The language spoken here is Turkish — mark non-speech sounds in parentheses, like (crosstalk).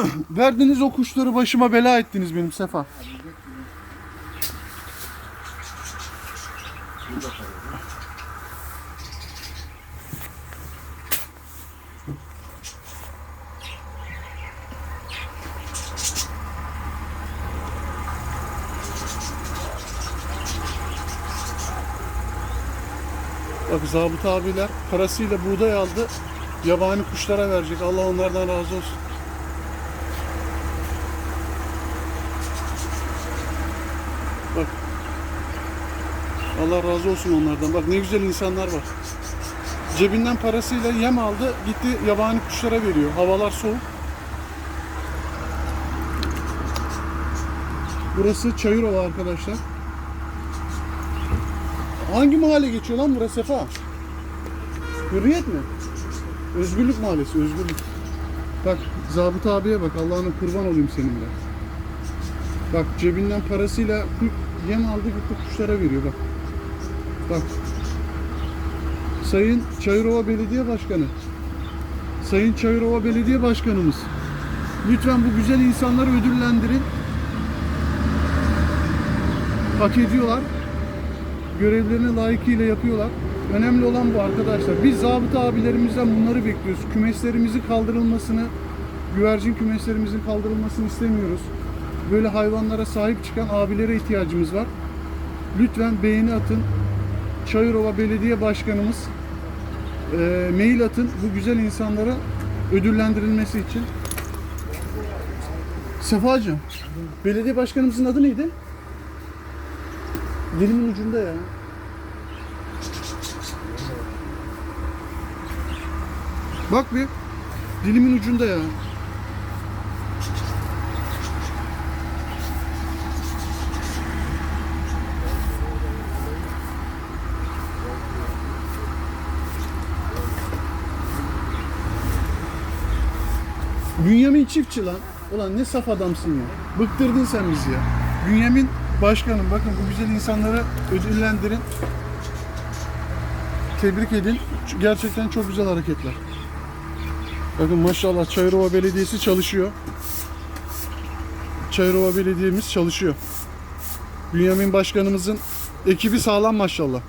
(coughs) Verdiniz o kuşları başıma bela ettiniz benim Sefa. Bak zabıt abiler parasıyla buğday aldı. Yabani kuşlara verecek. Allah onlardan razı olsun. Allah razı olsun onlardan. Bak ne güzel insanlar var. Cebinden parasıyla yem aldı. Gitti yabani kuşlara veriyor. Havalar soğuk. Burası Çayırova arkadaşlar. Hangi mahalle geçiyor lan burası Sefa? Hürriyet mi? Özgürlük Mahallesi, Özgürlük. Bak Zabıt abiye bak Allah'ına kurban olayım seninle. Bak cebinden parasıyla yem aldı gitti kuşlara veriyor bak. Bak. Sayın Çayırova Belediye Başkanı. Sayın Çayırova Belediye Başkanımız. Lütfen bu güzel insanları ödüllendirin. Hak ediyorlar görevlerini layıkıyla yapıyorlar. Önemli olan bu arkadaşlar. Biz zabıta abilerimizden bunları bekliyoruz. Kümeslerimizin kaldırılmasını, güvercin kümeslerimizin kaldırılmasını istemiyoruz. Böyle hayvanlara sahip çıkan abilere ihtiyacımız var. Lütfen beğeni atın. Çayırova Belediye Başkanımız e, mail atın bu güzel insanlara ödüllendirilmesi için. Sefacığım, belediye başkanımızın adı neydi? Dilimin ucunda ya. Bak bir. Dilimin ucunda ya. Bünyamin çiftçi lan. Ulan ne saf adamsın ya. Bıktırdın sen bizi ya. Bünyamin başkanım bakın bu güzel insanları ödüllendirin. Tebrik edin. Gerçekten çok güzel hareketler. Bakın maşallah Çayırova Belediyesi çalışıyor. Çayırova Belediye'miz çalışıyor. Bünyamin Başkanımızın ekibi sağlam maşallah.